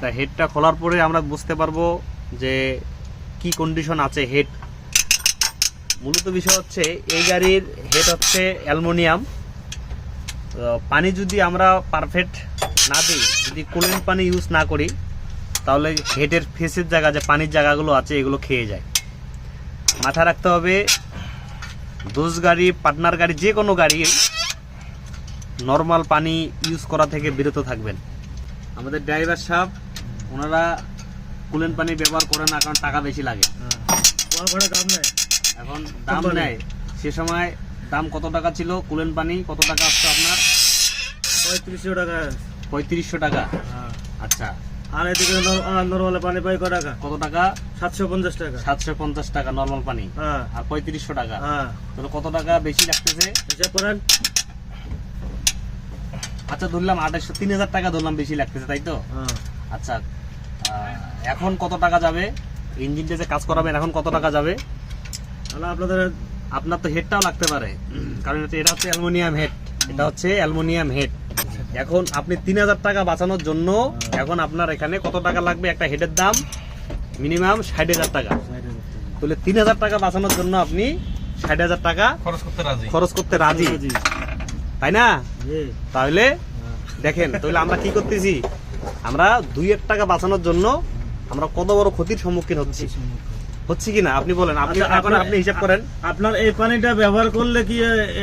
তা হেডটা খোলার পরে আমরা বুঝতে পারব যে কি কন্ডিশন আছে হেড মূলত বিষয় হচ্ছে, এই গাড়ির হেড হচ্ছে অ্যালমোনিয়াম। পানি যদি আমরা পারফেক্ট না দিই, যদি কুলেন্ট পানি ইউজ না করি, তাহলে হেডের ফেসের জায়গা, যে পানির জায়গাগুলো আছে, এগুলো খেয়ে যায়। মাথায় রাখতে হবে, দোষ গাড়ি পার্টনার গাড়ি, যে কোনো গাড়ি নর্মাল পানি ইউজ করা থেকে বিরত থাকবেন। আমাদের ড্রাইভার সাহেব ওনারা কুলেন পানি ব্যবহার করে না কারণ টাকা বেশি লাগে। ঘরে দাম এখন দাম নেয় সে সময় দাম কত টাকা ছিল? কুলেন পানি কত টাকা আসতো আপনার? পঁয়ত্রিশশো টাকা। পঁয়ত্রিশশো টাকা। হ্যাঁ। আচ্ছা। আর এদিকে নর্মাল পানি পাই ক টাকা? কত টাকা? সাতশো পঞ্চাশ টাকা। সাতশো পঞ্চাশ টাকা নর্মাল পানি। হ্যাঁ। আর পঁয়ত্রিশশো টাকা। হ্যাঁ। তাহলে কত টাকা বেশি লাগতেছে? হিসাব করেন আচ্ছা ধরলাম আঠাশশো তিন হাজার টাকা ধরলাম বেশি লাগতেছে তাই তো? হ্যাঁ। আচ্ছা এখন কত টাকা যাবে? ইঞ্জিনটা যে কাজ করাবেন এখন কত টাকা যাবে? তাহলে আপনাদের আপনার তো হেডটাও লাগতে পারে। কারণ হচ্ছে এটা হচ্ছে অ্যালুমিনিয়াম হেড এটা হচ্ছে অ্যালুমিনিয়াম হেড এখন আপনি তিন হাজার টাকা বাঁচানোর জন্য এখন আপনার এখানে কত টাকা লাগবে? একটা হেডের দাম মিনিমাম ষাট হাজার টাকা। তাহলে তিন হাজার টাকা বাঁচানোর জন্য আপনি ষাট হাজার টাকা খরচ করতে রাজি। খরচ করতে রাজি। তাই না? তাহলে। দেখেন তাহলে আমরা কি করতেছি? আমরা দুই এক টাকা বাঁচানোর জন্য আমরা কত বড় ক্ষতির সম্মুখীন হচ্ছি। হচ্ছে। কি না? আপনি বলেন। আপনি আচ্ছা, এখন আপনি হিসাব করেন। আপনার এই পানিটা ব্যবহার করলে কি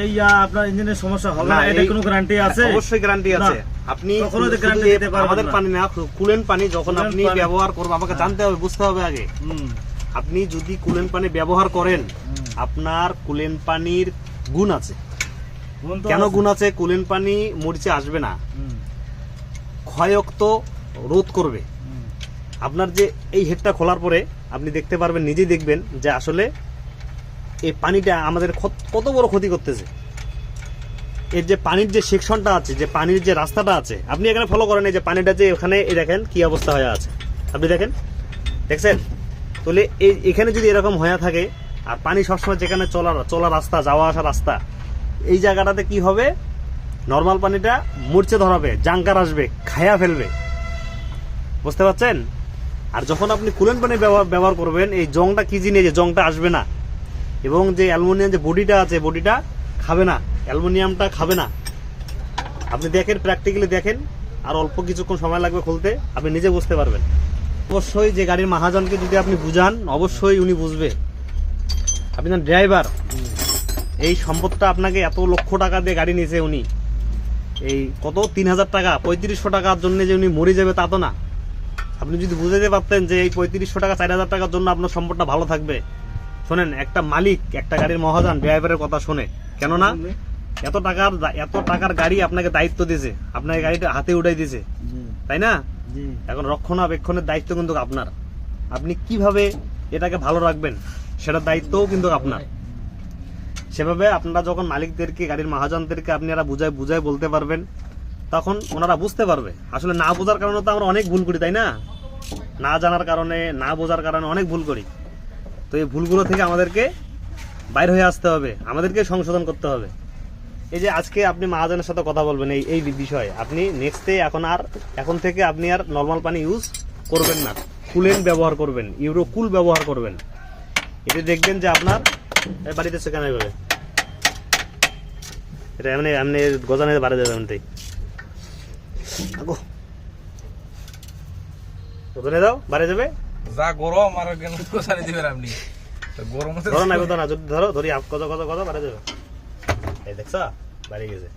এই আপনার ইঞ্জিনের সমস্যা হবে না? এটা কোনো গ্যারান্টি আছে? অবশ্যই গ্যারান্টি আছে। আপনি তো শুধু দিতে পারবেন আমাদের পানি না কুলেন পানি যখন আপনি ব্যবহার করবেন আমাকে জানতে হবে বুঝতে হবে আগে। আপনি যদি কুলেন পানি ব্যবহার করেন আপনার কুলেন পানির গুণ আছে। কেন গুণ আছে? কুলেন পানি মরিচে আসবে না। ক্ষয়ক্ত রোধ করবে। আপনার যে এই হেডটা খোলার পরে আপনি দেখতে পারবেন নিজেই দেখবেন যে আসলে এই পানিটা আমাদের কত- বড় ক্ষতি করতেছে। এর যে পানির যে সেকশনটা আছে যে পানির যে রাস্তাটা আছে আপনি এখানে ফলো করেন এই যে পানিটা যে ওখানে এই দেখেন কি অবস্থা হয়ে আছে। আপনি দেখেন? দেখছেন? তাহলে এই এখানে যদি এরকম হয়ে থাকে আর পানি সবসময় যেখানে চলার চলা রাস্তা যাওয়া আসা রাস্তা এই জায়গাটাতে কি হবে? নর্মাল পানিটা মরচে ধরাবে, জাঙ্কার আসবে, খায়া ফেলবে। বুঝতে পারছেন? আর যখন আপনি কুলেন পানি ব্যবহার করবেন, এই জংটা কি জিনিস? এই জংটা আসবে না। এবং যে অ্যালুমিনিয়াম যে বডিটা আছে, বডিটা খাবে না। অ্যালুমিনিয়ামটা খাবে না। আপনি দেখেন প্র্যাকটিক্যালি দেখেন, আর অল্প কিছুক্ষণ সময় লাগবে খুলতে, আপনি নিজে বুঝতে পারবেন। অবশ্যই যে গাড়ির মহাজনকে যদি আপনি বুঝান, অবশ্যই উনি বুঝবে। আপনি ড্রাইভার, এই সম্পদটা আপনাকে এত লক্ষ টাকা দিয়ে গাড়ি নিয়েছে উনি। এই কত? তিন হাজার টাকা। পঁয়ত্রিশশো টাকার জন্য যে উনি মরে যাবে তা তো না। আপনি যদি বুঝাতে পারতেন যে এই পঁয়ত্রিশশো টাকা চার হাজার টাকার জন্য আপনার সম্পদটা ভালো থাকবে। শোনেন একটা মালিক একটা গাড়ির মহাজন ড্রাইভারের কথা শোনে। কেননা এত টাকার এত টাকার গাড়ি আপনাকে দায়িত্ব দিয়েছে। আপনাকে গাড়িটা হাতে উঠাই দিয়েছে। তাই না? এখন রক্ষণাবেক্ষণের দায়িত্ব কিন্তু আপনার। আপনি কীভাবে এটাকে ভালো রাখবেন সেটার দায়িত্বও কিন্তু আপনার। সেভাবে আপনারা যখন মালিকদেরকে, গাড়ির মহাজনদেরকে আপনারা বুঝায় বুঝায় বলতে পারবেন, তখন ওনারা বুঝতে পারবে। আসলে না বোঝার কারণে তো আমরা অনেক ভুল করি, তাই না? না জানার কারণে, না বোঝার কারণে অনেক ভুল করি। তো এই ভুলগুলো থেকে আমাদেরকে বাইর হয়ে আসতে হবে, আমাদেরকে সংশোধন করতে হবে। এই যে আজকে আপনি মহাজনের সাথে কথা বলবেন, এই এই বিষয়ে। আপনি নেক্সটে এখন আর, এখন থেকে আপনি আর নর্মাল পানি ইউজ করবেন না। কুলেন ব্যবহার করবেন ইউরো কুল ব্যবহার করবেন। এতে দেখবেন যে আপনার বাড়িতে সেখানে যাবে এটা এমনি এমনি গজানে বাড়ি যাবে এমনিতেই। আগো। গজানে দাও বাড়ে যাবে যা গরম আর কেন সারি দিবেন আপনি তো গরম না গজা যদি ধরো ধরি কত কত কত বাড়ে যাবে এই দেখছা বাড়ি গেছে।